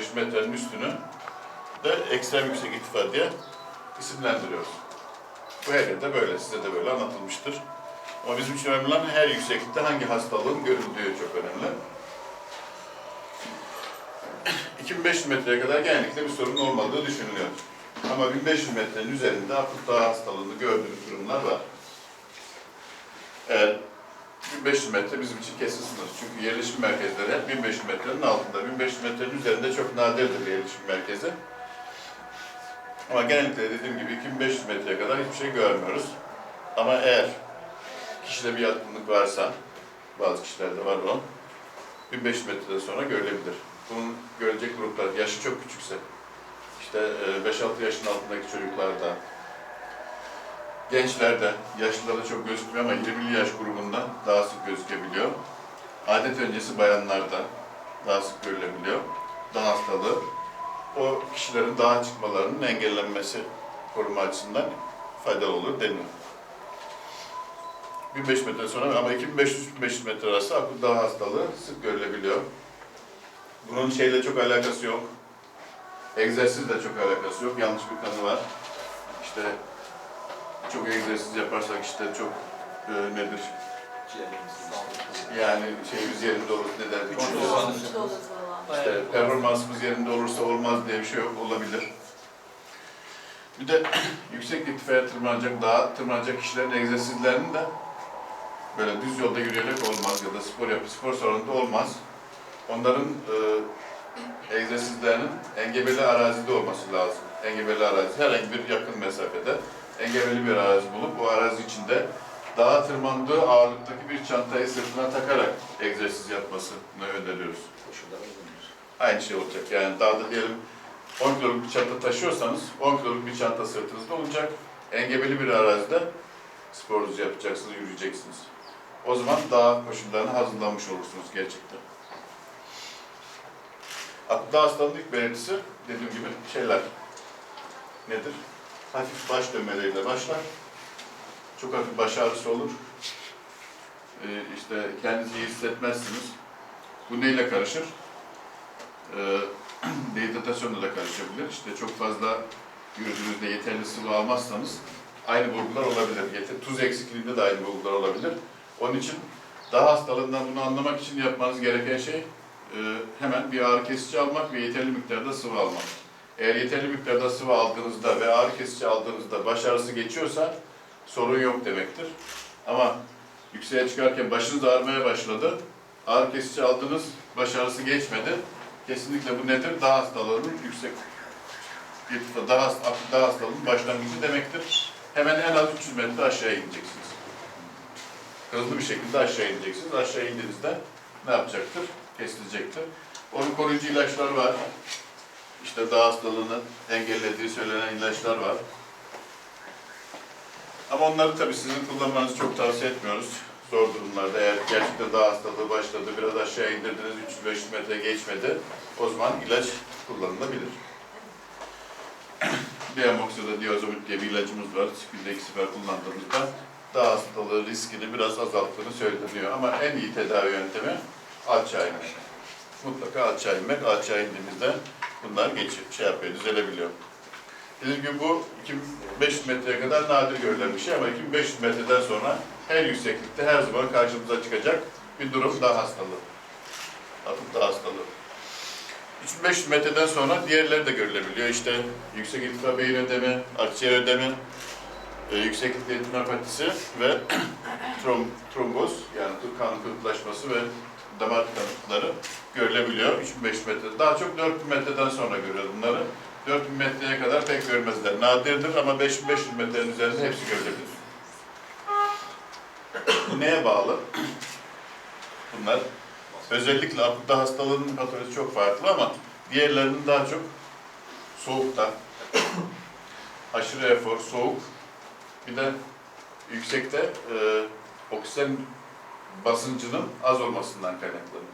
1500 metrenin üstünü de ekstrem yüksek irtifa diye isimlendiriyoruz. Bu her yerde böyle, size de böyle anlatılmıştır. Ama bizim için önemli olan her yükseklikte hangi hastalığın görüldüğü çok önemli. 2500 metreye kadar genellikle bir sorun olmadığı düşünülüyor. Ama 1500 metrenin üzerinde akut dağ hastalığını gördüğümüz durumlar var. Eğer 1500 metre bizim için kesin sınır. Çünkü yerleşim merkezleri hep 1500 metrenin altında. 1500 metrenin üzerinde çok nadirdir yerleşim merkezi. Ama genellikle dediğim gibi 2500 metreye kadar hiçbir şey görmüyoruz. Ama eğer kişide bir yatkınlık varsa, bazı kişilerde var o, 1500 metreden sonra görülebilir. Bunun görülecek gruplar, yaşı çok küçükse, işte e, 5-6 yaşın altındaki çocuklarda, gençlerde, yaşlılarda çok gözükmüyor ama 20'li yaş grubunda daha sık gözükebiliyor. Adet öncesi bayanlarda daha sık görülebiliyor. Daha hastalığı. O kişilerin daha çıkmalarının engellenmesi koruma açısından faydalı olur deniyor. 1500 metre sonra ama 2500-3500 metre arası akut dağ hastalığı sık görülebiliyor. Bunun şeyle çok alakası yok. Egzersizle çok alakası yok. Yanlış bir kanı var. İşte çok egzersiz yaparsak işte çok e, nedir? Yani şeyimiz yerinde olur ne der? Güçlü Kontrol- olan. Güçlü oluruz valla. işte performansımız yerinde olursa olmaz diye bir şey yok, olabilir. Bir de yüksek irtifaya tırmanacak, dağa tırmanacak kişilerin egzersizlerinin de böyle düz yolda yürüyerek olmaz ya da spor yapı, spor salonunda olmaz. Onların e, egzersizlerinin engebeli arazide olması lazım. Engebeli arazi, herhangi bir yakın mesafede engebeli bir arazi bulup o arazi içinde dağa tırmandığı ağırlıktaki bir çantayı sırtına takarak egzersiz yapmasını öneriyoruz. Aynı şey olacak. Yani dağda diyelim 10 kiloluk bir çanta taşıyorsanız 10 kiloluk bir çanta sırtınızda olacak. Engebeli bir arazide sporunuzu yapacaksınız, yürüyeceksiniz. O zaman dağ koşullarına hazırlanmış olursunuz gerçekten. Dağ hastalığının ilk belirtisi dediğim gibi şeyler nedir? Hafif baş dönmeleriyle başlar. Çok hafif baş ağrısı olur. Ee, işte kendinizi iyi hissetmezsiniz. Bu neyle karışır? Ee, dehidratasyonla da karışabilir. İşte çok fazla yürüdüğünüzde yeterli sıvı almazsanız aynı bulgular olabilir. Yeter, tuz eksikliğinde de aynı bulgular olabilir. Onun için daha hastalığından bunu anlamak için yapmanız gereken şey e, hemen bir ağrı kesici almak ve yeterli miktarda sıvı almak. Eğer yeterli miktarda sıvı aldığınızda ve ağrı kesici aldığınızda baş ağrısı geçiyorsa sorun yok demektir. Ama yükseğe çıkarken başınız ağrımaya başladı, ağrı kesici aldınız, baş ağrısı geçmedi. Kesinlikle bu nedir? Dağ hastalığının yüksek irtifa, dağ, hast- akut dağ hastalığının başlangıcı demektir. Hemen en az 300 metre aşağıya ineceksiniz. Hızlı bir şekilde aşağı ineceksiniz. Aşağı indiğinizde ne yapacaktır? Kesilecektir. Onun koruyucu ilaçlar var. İşte dağ hastalığını engellediği söylenen ilaçlar var. Ama onları tabii sizin kullanmanızı çok tavsiye etmiyoruz. Zor durumlarda eğer gerçekten dağ hastalığı başladı, biraz aşağı indirdiniz, 300-500 metre geçmedi, o zaman ilaç kullanılabilir. Diamoxoda diazomit diye bir ilacımız var. Günde iki sefer kullandığımızda dağ hastalığı riskini biraz azalttığını söyleniyor. Ama en iyi tedavi yöntemi alçağa inmek. Mutlaka alçağa inmek. Alçağa indiğimizde bunlar geçip şey yapıyor, düzelebiliyor. Dediğim gibi bu 2500 metreye kadar nadir görülen bir şey ama 2500 metreden sonra her yükseklikte her zaman karşımıza çıkacak bir durum dağ hastalığı. Hafif dağ hastalığı. 3500 metreden sonra diğerleri de görülebiliyor. İşte yüksek irtifa beyin ödemi, akciğer ödemi, e, yüksek irtifa ve trom, tromboz kırıklaşması ve damar tıkanıklıkları görülebiliyor 3500 metre. Daha çok 4000 metreden sonra görüyoruz bunları. 4000 metreye kadar pek görmezler. Nadirdir ama 5500 metrenin üzerinde hepsi görülebilir. Neye bağlı? Bunlar özellikle akutta hastalığının patolojisi çok farklı ama diğerlerinin daha çok soğukta, aşırı efor, soğuk, bir de yüksekte e, oksijen basıncının az olmasından kaynaklanıyor.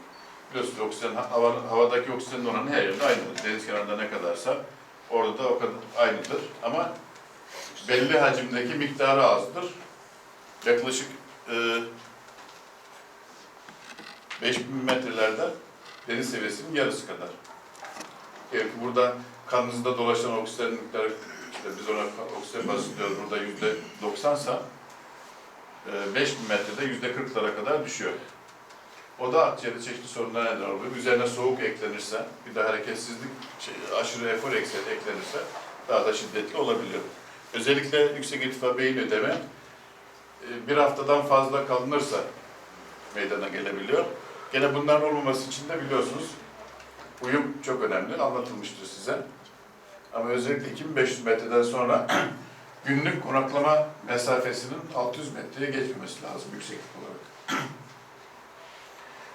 Biliyorsunuz oksijen, hava, havadaki oksijenin oranı her yerde aynıdır. Deniz kenarında ne kadarsa orada da o kadar aynıdır. Ama belli hacimdeki miktarı azdır. Yaklaşık e, 5000 metrelerde deniz seviyesinin yarısı kadar. Diyelim ki burada kanınızda dolaşan oksijen miktarı, işte biz ona oksijen basıncı diyoruz, burada yüzde doksansa, e, 5000 metrede yüzde kırklara kadar düşüyor. O da akciğerde çeşitli sorunlara neden oluyor. Üzerine soğuk eklenirse, bir de hareketsizlik, şey, aşırı efor eklenirse daha da şiddetli olabiliyor. Özellikle yüksek irtifa beyin ödemi e, bir haftadan fazla kalınırsa meydana gelebiliyor. Gene bunların olmaması için de biliyorsunuz uyum çok önemli, anlatılmıştır size. Ama özellikle 2500 metreden sonra günlük konaklama mesafesinin 600 metreye geçmemesi lazım yükseklik olarak.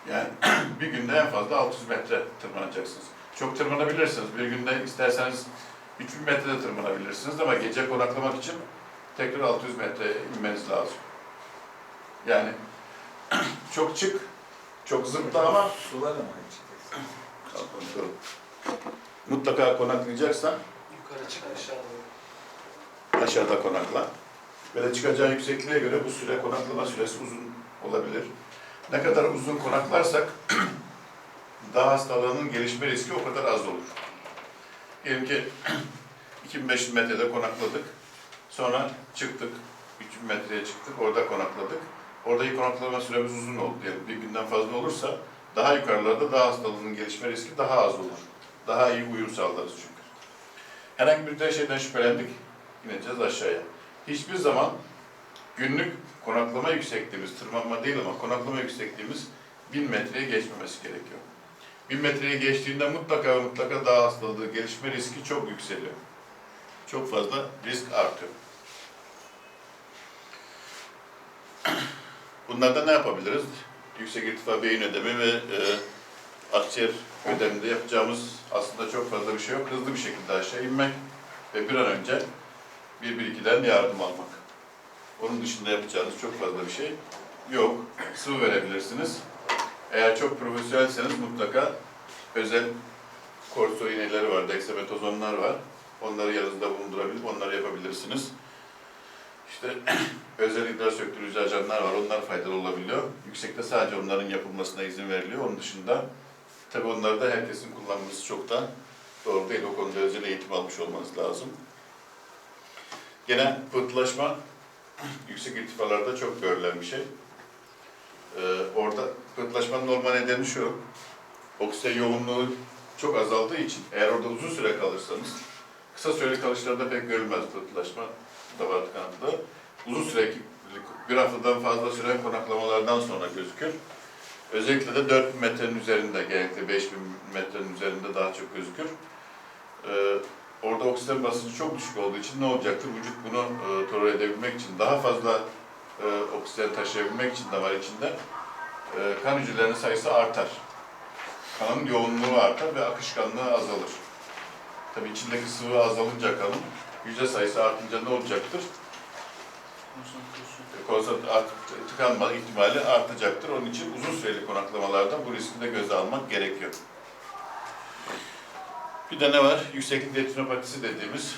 Yani bir günde en fazla 600 metre tırmanacaksınız. Çok tırmanabilirsiniz. Bir günde isterseniz 3000 metrede tırmanabilirsiniz ama gece konaklamak için tekrar 600 metre inmeniz lazım. Yani çok çık, çok zıpla ama Su var ama mutlaka konaklayacaksan Yukarı çık aşağı doğru. Aşağıda konakla. De çıkacağın yüksekliğe göre bu süre konaklama süresi uzun olabilir. Ne kadar uzun konaklarsak daha hastalığının gelişme riski o kadar az olur. Diyelim ki 2500 metrede konakladık. Sonra çıktık. 3000 metreye çıktık. Orada konakladık. Oradaki konaklama süremiz uzun oldu diyelim. Bir günden fazla olursa daha yukarılarda daha hastalığının gelişme riski daha az olur. Daha iyi uyum sağlarız çünkü. Herhangi bir şeyden şüphelendik. İneceğiz aşağıya. Hiçbir zaman günlük konaklama yüksekliğimiz, tırmanma değil ama konaklama yüksekliğimiz 1000 metreye geçmemesi gerekiyor. 1000 metreye geçtiğinde mutlaka ve mutlaka daha hastalığı gelişme riski çok yükseliyor. Çok fazla risk artıyor. Bunlarda ne yapabiliriz? Yüksek irtifa beyin ödemi ve e, akciğer ödeminde yapacağımız aslında çok fazla bir şey yok. Hızlı bir şekilde aşağı inmek ve bir an önce 112'den yardım almak. Onun dışında yapacağınız çok fazla bir şey yok. Sıvı verebilirsiniz. Eğer çok profesyonelseniz mutlaka özel korso iğneleri var, dexametazonlar var. Onları yanınızda bulundurabilir, onları yapabilirsiniz. İşte özel idrar söktürücü ajanlar var, onlar faydalı olabiliyor. Yüksekte sadece onların yapılmasına izin veriliyor. Onun dışında tabii onları da herkesin kullanması çok da doğru değil. O konuda özel eğitim almış olmanız lazım. Gene pıhtılaşma yüksek irtifalarda çok görülen bir şey. Ee, orada pıhtılaşmanın normal nedeni şu, oksijen yoğunluğu çok azaldığı için eğer orada uzun süre kalırsanız, kısa süreli kalışlarda pek görülmez pıhtılaşma damar tıkanıklığı. Uzun süreli, bir haftadan fazla süren konaklamalardan sonra gözükür. Özellikle de 4000 metrenin üzerinde, genellikle 5000 metrenin üzerinde daha çok gözükür. Ee, orada oksijen basıncı çok düşük olduğu için ne olacaktır? Vücut bunu e, tolere edebilmek için, daha fazla e, oksijen taşıyabilmek için damar içinde e, kan hücrelerinin sayısı artar. Kanın yoğunluğu artar ve akışkanlığı azalır. Tabii içindeki sıvı azalınca kanın, hücre sayısı artınca ne olacaktır? Konsantre art, tıkanma ihtimali artacaktır. Onun için uzun süreli konaklamalarda bu riski de göze almak gerekiyor. Bir de ne var? Yükseklik retinopatisi dediğimiz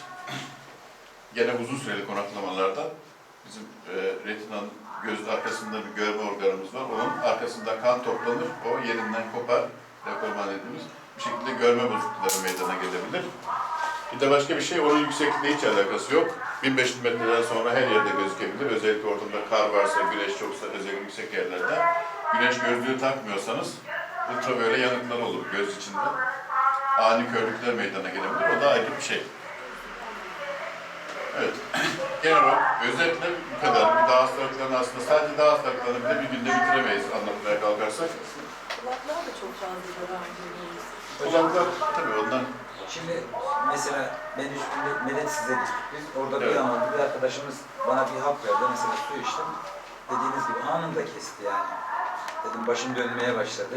gene uzun süreli konaklamalarda bizim e, retinanın göz arkasında bir görme organımız var. Onun arkasında kan toplanır, o yerinden kopar, dekolman dediğimiz bir şekilde görme bozuklukları meydana gelebilir. Bir de başka bir şey, onun yüksekliği hiç alakası yok. 1500 metreden sonra her yerde gözükebilir. Özellikle ortamda kar varsa, güneş çoksa, özellikle yüksek yerlerde. Güneş gözlüğü takmıyorsanız ultraviyole yanıklar olur göz içinde. Ani körlükler meydana gelebilir. O da ayrı bir şey. Evet. Genel olarak özetle bu kadar. Bir daha hastalıklarını aslında sadece daha hastalıklarını bile bir günde bitiremeyiz anlatmaya kalkarsak. Kulaklar da çok fazla zarar görüyoruz. Kulaklar tabii ondan Şimdi mesela ben üç günde neden size biz? Orada Evet. bir an oldu bir arkadaşımız bana bir hap verdi. Mesela su içtim. Dediğiniz gibi anında kesti yani. Dedim başım dönmeye başladı.